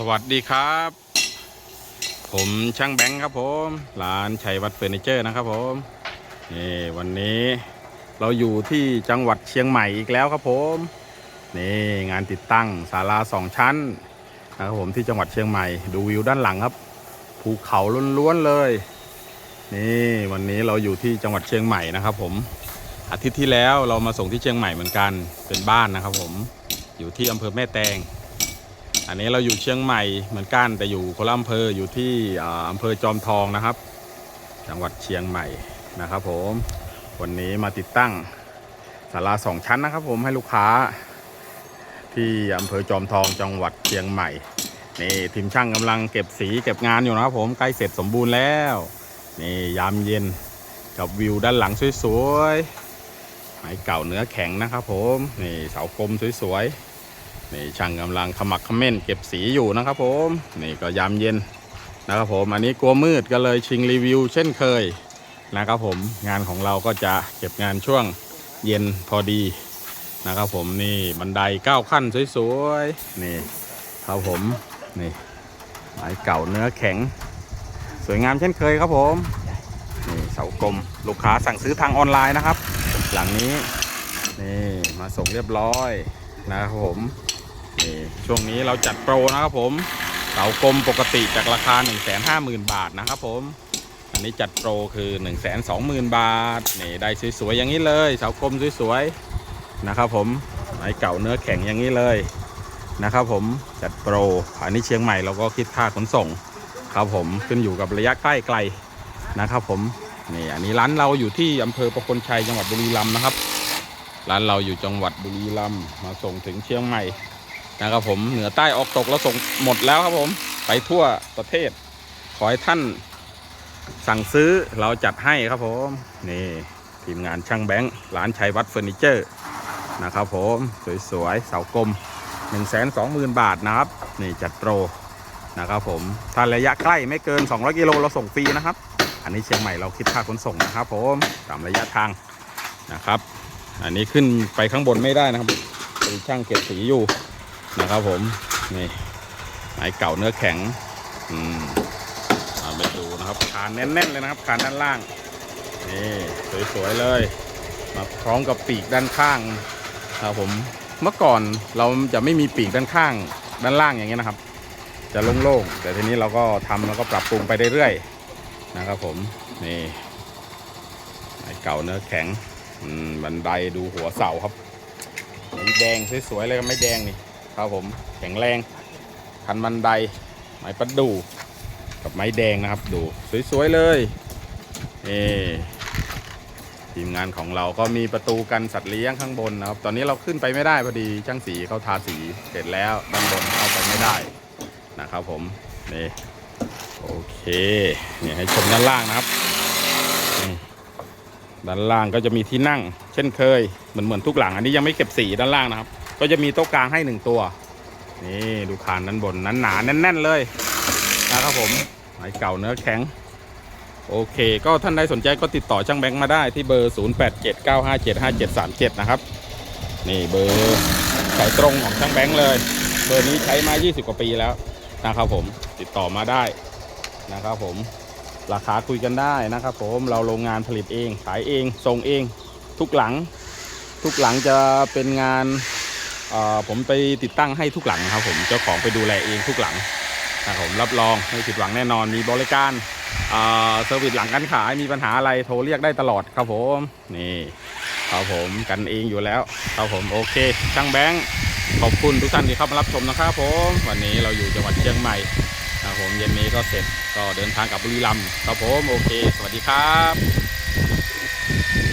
สวัสดีครับ ผมช่างแบงค์ครับผมร้านชัยวัฒน์เฟอร์นิเจอร์นะครับผมนี่วันนี้เราอยู่ที่จังหวัดเชียงใหม่อีกแล้วครับผมนี่งานติดตั้งศาลาสองชั้นนะครับผมที่จังหวัดเชียงใหม่ดูวิวด้านหลังครับภูเขาล้วนๆเลย นี่วันนี้เราอยู่ที่จังหวัดเชียงใหม่นะครับ ผมอาทิตย์ที่แล้วเรามาส่งที่เชียงใหม่เหมือนกันเป็นบ้านนะครับ ผมอยู่ที่อำเภอแม่แตง อันนี้เราอยู่เชียงใหม่เหมือนกันแต่อยู่คนละอำเภออยู่ที่อำเภอจอมทองนะครับ จังหวัดเชียงใหม่นะครับ ผมวันนี้มาติดตั้งศาลาสองชั้นนะครับ ผมให้ลูกค้า ที่อำเภอจอมทองจังหวัดเชียงใหม่นี่ทีมช่างกำลังเก็บสีเก็บงานอยู่นะครับ ผมใกล้เสร็จสมบูรณ์แล้วนี่ยามเย็นกับวิวด้านหลังสวยๆไม้เก่าเนื้อแข็งนะครับ ผมนี่เสากลมสวยๆ นี่ช่างกำลังขมักขม้นเก็บสีอยู่นะครับผมนี่ก็ยามเย็นนะครับผมอันนี้กลัวมืดก็เลยชิงรีวิว เช่นเคยนะครับผมงานของเราก็จะเก็บงานช่วงเย็นพอดีนะครับผมนี่บันไดเก้าขั้นสวยๆนี่ครับผมนี่ไม้เก่าเนื้อแข็ง สวยงามเช่นเคยครับผมนี่เสากลมลูกค้าสั่งซื้อทางออนไลน์นะครับ หลังนี้นี่มาส่งเรียบร้อยนะครับผม นี่ช่วงนี้เราจัดโปรนะครับผมเสากลมปกติจากราคา 1 5 0 0 0 0 บาทนะครับผม อันนี้จัดโปรคือ 1 2 0 0 0 0 บาทนี่ได้สวยๆอย่างนี้เลยเสากลมสวยๆนะครับผมไม้เก่าเนื้อแข็งอย่างนี้เลยนะครับผมจัดโปรอันนี้เชียงใหม่เราก็คิดค่าขนส่งครับผมขึ้นอยู่กับระยะใกล้ไกลนะครับผมนี่อันนี้ร้านเราอยู่ที่อำเภอประคนชัยจังหวัดบุรีรัมย์นะครับ ร้านเราอยู่จังหวัดบุรีรัมย์มาส่งถึงเชียงใหม่ นะครับผมเหนือใต้ออกตกแล้วส่งหมดแล้วครับผมไปทั่วประเทศ ขอให้ท่านสั่งซื้อเราจัดให้ครับผมนี่ทีมงานช่างแบงค์ร้านชัยวัฒน์เฟอร์นิเจอร์นะครับผมสวยๆเสากลม 1 2 0 0 0 0 บาทนะครับนี่จัดโปรนะครับผมถ้าระยะใกล้ไม่เกิน 200กิโลเราส่งฟรีนะครับ อันนี้เชียงใหม่เราคิดค่าขนส่งนะครับผมตามระยะทางนะครับ อันนี้ขึ้นไปข้างบนไม่ได้นะครับเป็นช่างเก็บสีอยู่ นะครับผมนี่ไม้เก่าเนื้อแข็งอืมเอาไปดูนะครับคานแน่นๆเลยนะครับคานด้านล่างนี่สวยๆเลยมาพร้อมกับปีกด้านข้างครับผมเมื่อก่อนเราจะไม่มีปีกด้านข้างด้านล่างอย่างเงี้ยนะครับ จะโล่งๆแต่ทีนี้เราก็ทำแล้วก็ปรับปรุงไปเรื่อยๆนะครับผมนี่ไม้เก่าเนื้อแข็งอืมบันไดดูหัวเสาครับไม้แดงสวยๆเลยไม้แดงนี่ ครับผมแข็งแรงคันบันได ไม้ประดู่กับไม้แดงนะครับ ดูสวยๆเลยนี่ทีมงานของเราก็มีประตูกันสัตว์เลี้ยงข้างบนนะครับ ตอนนี้เราขึ้นไปไม่ได้พอดีช่างสีเขาทาสีเสร็จแล้วด้านบนเข้าไปไม่ได้นะครับผมนี่โอเคเนี่ยให้ชมด้านล่างนะครับด้านล่างก็จะมีที่นั่ง เช่นเคยเหมือนเหมือนทุกหลัง อันนี้ยังไม่เก็บสีด้านล่างนะครับ ก็จะมีโต๊ะกลางให้หนึ่งตัว นี่ดูคานด้านบนนั้นหนาแน่น ๆ เลยนะครับผมไม้เก่าเนื้อแข็ง โอเค ก็ท่านใดสนใจก็ติดต่อช่างแบงค์มาได้ที่เบอร์ 0879575737 นะครับ นี่เบอร์สายตรงของช่างแบงค์เลย เบอร์นี้ใช้มา 20 กว่าปีแล้วนะครับผมติดต่อมาได้นะครับผมราคาคุยกันได้นะครับผมเราโรงงานผลิตเอง ขายเองส่งเอง ทุกหลัง ทุกหลังจะเป็นงาน ผมไปติดตั้งให้ทุกหลังนะครับผมเจ้าของไปดูแลเองทุกหลังนะครับผมรับรองไม่ผิดหวังแน่นอนมีบริการเอ่อเซอร์วิสหลังการขายมีปัญหาอะไรโทรเรียกได้ตลอดครับผมนี่ครับผมกันเองอยู่แล้วครับผมโอเค ช่างแบงค์ขอบคุณทุกท่านที่เข้ามารับชมนะครับผมวันนี้เราอยู่จังหวัดเชียงใหม่นะครับผมเย็นนี้ก็เสร็จก็เดินทางกลับบุรีรัมย์ครับผมโอเค สวัสดีครับ